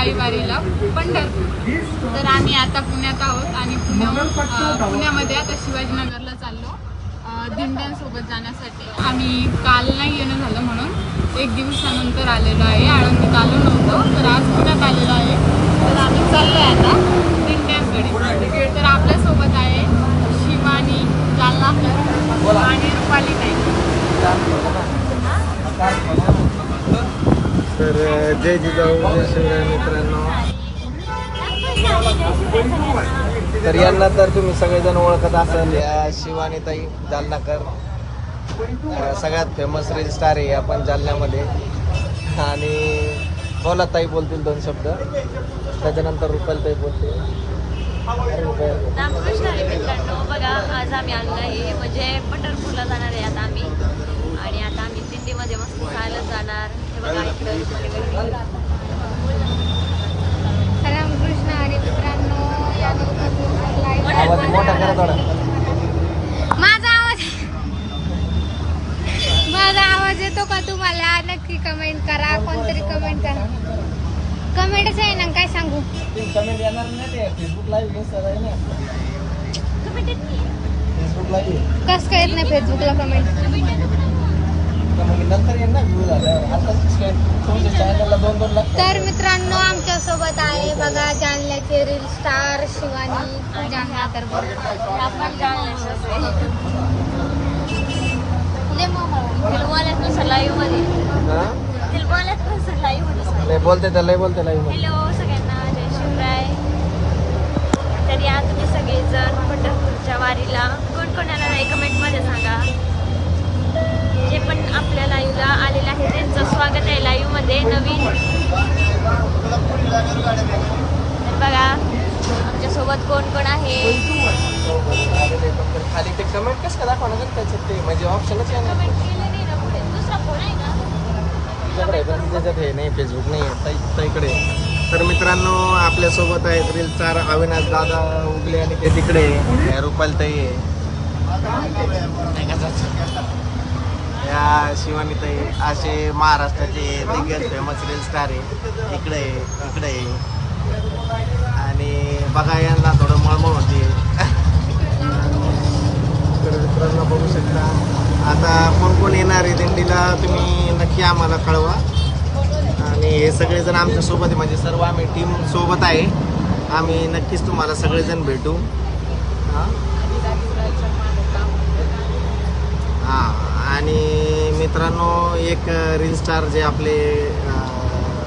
वारीला पंढरपूर. तर आम्ही आता पुण्यात आहोत आणि पुण्यामध्ये आता शिवाजीनगरला चाललो. दिंड्यांसोबत जाण्यासाठी. आम्ही काल नाही येणं झालं म्हणून. एक दिवसानंतर आलेलो आहे. आळंदीत आलो नव्हतो तर आज पुण्यात आलेलो आहे तर आम्ही चाललो आहे आता दिंड्यांकडे तर आपल्यासोबत आहे शिवानी जालनाकर आणि रुपाली ताई तर जय जिजाऊ जय शिवराय मित्रांनो. तर यांना तर तुम्ही सगळेजण ओळखत असाल या शिवानीताई जालनाकर. सगळ्यात फेमस रील स्टार आहे आपण जालन्यामध्ये. आणि बोला ताई बोलतील दोन शब्द. त्याच्यानंतर रुपालताई बोलतील. रामकृष्ण हरी मित्रांनो बघा आज आम्ही आलो आहे. म्हणजे पंढरपूरला जाणार आहे आता आम्ही आणि आता आम्ही दिंडीमध्ये मस्त चालत जाणार हे बघा इकडं सगळीकडे. रामकृष्ण हरी मित्रांनो या आवाज मोठा करा थोडा. माझा आवाज माझा आवाज येतो का तुम्हाला? नक्की कमेंट करा कोणतरी कमेंट करा. कमेंटच आहे ना काय सांगू? कमेंट येणार नाही ते. फेसबुक लाईव्ह आहे ना. तुम्ही देत नाही. फेसबुक लाईव्ह कस काय येत नाही फेसबुकला कमेंट तर मग नंतर येईल ना व्ह्यू झाल्यावर आता तुमच्या चॅनलला दोन दोन लाख तर मित्रांनो आमच्यासोबत आहे बघा जालन्याचे रील स्टार शिवानी. जालना तर आपण. नाही बोलते तर लय बोलते लाईव्ह हॅलो सगळ्यांना जय शिवराय तर या तुम्ही सगळेजण पंढरपूरच्या वारीला कोण कोण येणार आहे कमेंटमध्ये सांगा जे पण आपल्या लाईव्हला आलेले आहे त्यांचं स्वागत लाईव्हमध्ये नवीन. बघा आमच्यासोबत कोण कोण आहे? खाली ते कमेंट कसं दाखवणार त्याच्यात ते? म्हणजे ऑप्शनच आहे ना कमेंट केलं नाही ना पुढे. दुसरा फोन आहे ना तुझ्याकडे आहे, पण त्याच्यात हे नाही फेसबुक नाही आहे. ताई- ताईकडे आहे. तर मित्रांनो आपल्यासोबत आहेत रील चार अविनाश दादा उगले आणि ते तिकडे. रुपाल ताई आहे. या शिवानी ताई असे महाराष्ट्राचे दिग्गज फेमस रील स्टार आहे. इकडे आहे, इकडे आहे. आणि बघा यांना थोडं मळमळ होती. तर मित्रांनो बघू शकता. आता कोण कोण येणार आहे दिंडीला तुम्ही नक्की आम्हाला कळवा. आणि हे सगळेजण आमच्यासोबत आहे. म्हणजे सर्व आम्ही टीम सोबत आहे. आम्ही नक्कीच तुम्हाला सगळेजण भेटू. हां आणि मित्रांनो एक रील स्टार जे आपले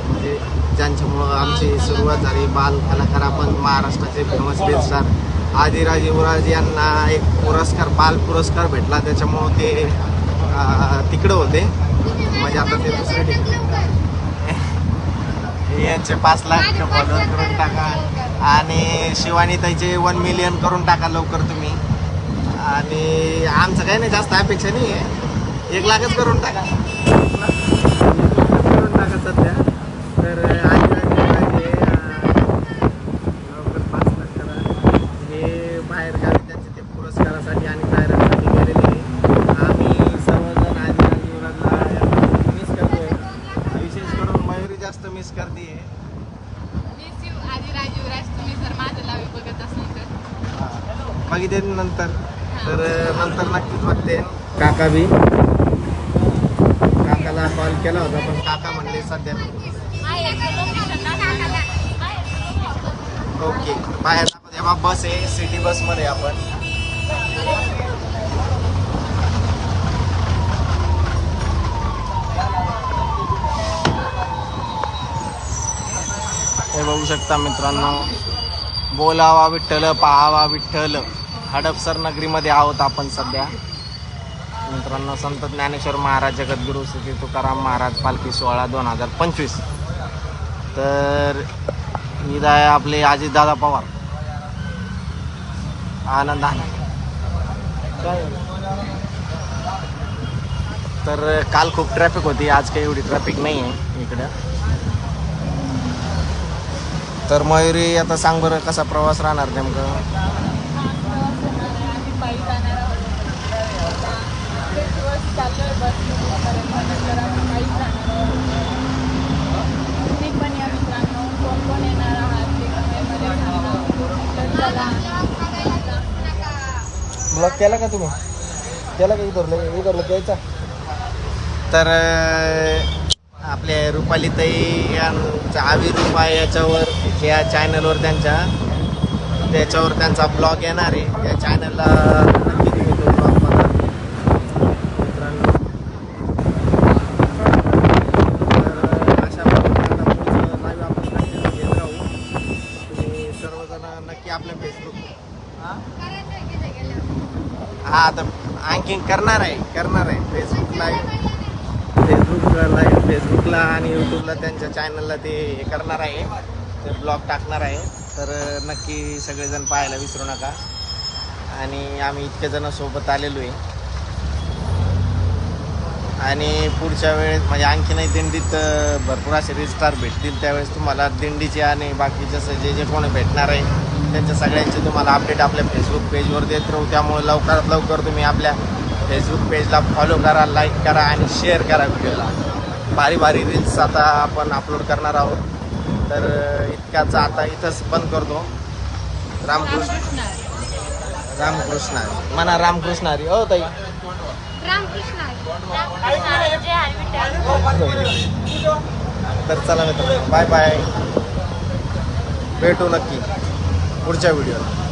म्हणजे ज्यांच्यामुळं आमची सुरुवात झाली बाल कलाकार आपण महाराष्ट्राचे famous reel star Adiraj Yuvraj यांना एक पुरस्कार बाल पुरस्कार भेटला. त्याच्यामुळं ते तिकडं होते. म्हणजे आता ते दुसरे ठिकाणी यांचे पाच लाख फॉलोअर करून टाका. आणि शिवानी त्याचे वन मिलियन करून टाका लवकर तुम्ही. आणि आमचं काही नाही जास्त अपेक्षा नाही आहे एक लाखच करून टाका. करून टाका सध्या. तर आज लवकर पाच लाख करा. हे बाहेर गावी त्यांचे ते पुरस्कारासाठी आणि गेलेले. आम्ही सर्वजण आजी आणि युवराजला मिस करतोय. विशेष करून मयुरी जास्त मिस करते. तर. नंतर नक्कीच बघते. काका बी. काकाला कॉल केला होता पण काका म्हणले सध्या ओके बाहेर बस आहे सिटी बसमध्ये आपण. हे बघू शकता मित्रांनो. बोलावा विठ्ठल पाहावा विठ्ठल. हडपसर नगरीमध्ये आहोत आपण सध्या. मित्रांनो संत ज्ञानेश्वर महाराज जगद्गुरू श्री तुकाराम महाराज पालखी सोहळा दोन हजार पंचवीस. तर इथं आहे आपले अजितदादा पवार. आनंद आहे तर काल खूप ट्रॅफिक होती आज काही एवढी ट्रॅफिक नाही आहे इकडं. तर मयुरी आता सांग बरं कसा प्रवास राहणार नेमकं? बस चाललोय बस नंतर आम्ही काहीच जाणार आहोत. तुम्ही पण या मित्रांनो कोण कोण येणार आहात ते कमेंटमध्ये सांगा. तर चला. ब्लॉक केला का तुम्ही? केला का इधरला? इधरला घ्यायचा तर आपल्या रुपालीताई यांचा आवी रुपा याच्यावर या चॅनलवर त्यांच्या त्याच्यावर त्यांचा ब्लॉग येणार आहे. त्या चॅनलला नक्की तुम्ही तो ब्लॉग बघा मित्रांनो तर अशा प्रकारे आता पुढचं live आपण continue घेत राहू तुम्ही सर्वजण नक्की आपल्या फेसबुक हा आता आणखीन करणार आहे करणार आहे. फेसबुक लाईव्ह फेसबुकला लाईव्ह फेसबुकला आणि यूट्यूबला त्यांच्या चॅनलला ते हे करणार आहे. ते ब्लॉग टाकणार आहे. तर नक्की सगळेजण पाहायला विसरू नका. आणि आम्ही इतके जण सोबत आलेलो आहे. आणि पुढच्या वेळेस म्हणजे आणखीनही दिंडीत भरपूर असे रिस्टार भेटतील त्यावेळेस तुम्हाला दिंडीचे आणि बाकीचे जे जे कोणी भेटणार आहे त्यांच्या सगळ्यांचे तुम्हाला अपडेट आपल्या फेसबुक पेजवर देत राहू. त्यामुळे लवकरात लवकर तुम्ही आपल्या फेसबुक पेजला फॉलो करा लाईक करा आणि शेअर करा व्हिडिओला भारी भारी रील्स आता आपण अपलोड करणार आहोत. तर इतक्याच आता इथंच बंद करतो. रामकृष्ण रामकृष्ण. म्हणा रामकृष्ण हरी. हो ताई. तर चला मित्रांनो बाय बाय भेटू नक्की. पुढच्या व्हिडिओला